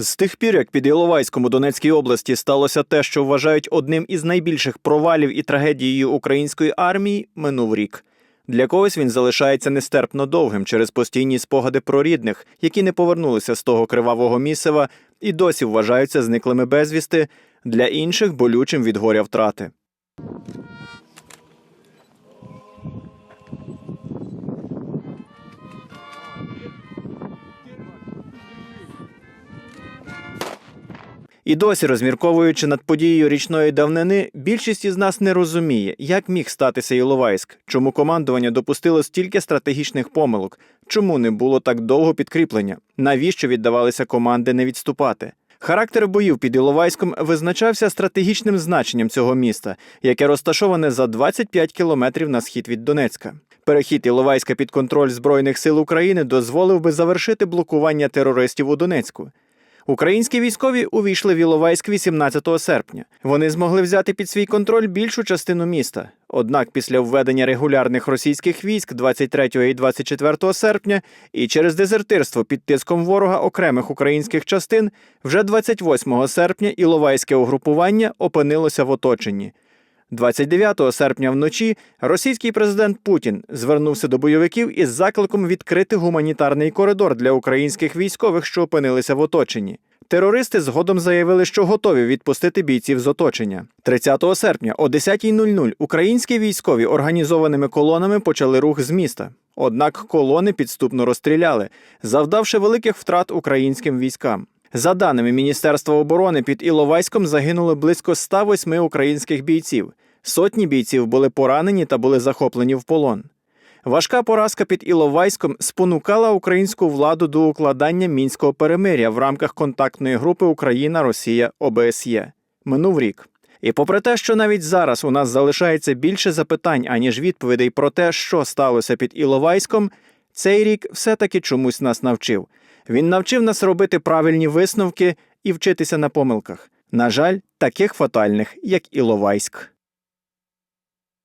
З тих пір, як під Іловайськом у Донецькій області сталося те, що вважають одним із найбільших провалів і трагедією української армії, минув рік. Для когось він залишається нестерпно довгим через постійні спогади про рідних, які не повернулися з того кривавого місива і досі вважаються зниклими безвісти, для інших болючим від горя втрати. І досі, розмірковуючи над подією річної давнини, більшість із нас не розуміє, як міг статися Іловайськ, чому командування допустило стільки стратегічних помилок, чому не було так довго підкріплення, навіщо віддавалися команди не відступати. Характер боїв під Іловайськом визначався стратегічним значенням цього міста, яке розташоване за 25 кілометрів на схід від Донецька. Перехід Іловайська під контроль Збройних сил України дозволив би завершити блокування терористів у Донецьку. Українські військові увійшли в Іловайськ 18 серпня. Вони змогли взяти під свій контроль більшу частину міста. Однак після введення регулярних російських військ 23 і 24 серпня і через дезертирство під тиском ворога окремих українських частин вже 28 серпня Іловайське угрупування опинилося в оточенні. 29 серпня вночі російський президент Путін звернувся до бойовиків із закликом відкрити гуманітарний коридор для українських військових, що опинилися в оточенні. Терористи згодом заявили, що готові відпустити бійців з оточення. 30 серпня о 10.00 українські військові організованими колонами почали рух з міста. Однак колони підступно розстріляли, завдавши великих втрат українським військам. За даними Міністерства оборони, під Іловайськом загинули близько 108 українських бійців. Сотні бійців були поранені та були захоплені в полон. Важка поразка під Іловайськом спонукала українську владу до укладання мінського перемиря в рамках контактної групи Україна Росія ОБСЄ. Минув рік. І попри те, що навіть зараз у нас залишається більше запитань, аніж відповідей про те, що сталося під Іловайськом, цей рік все-таки чомусь нас навчив. Він навчив нас робити правильні висновки і вчитися на помилках. На жаль, таких фатальних, як Іловайськ.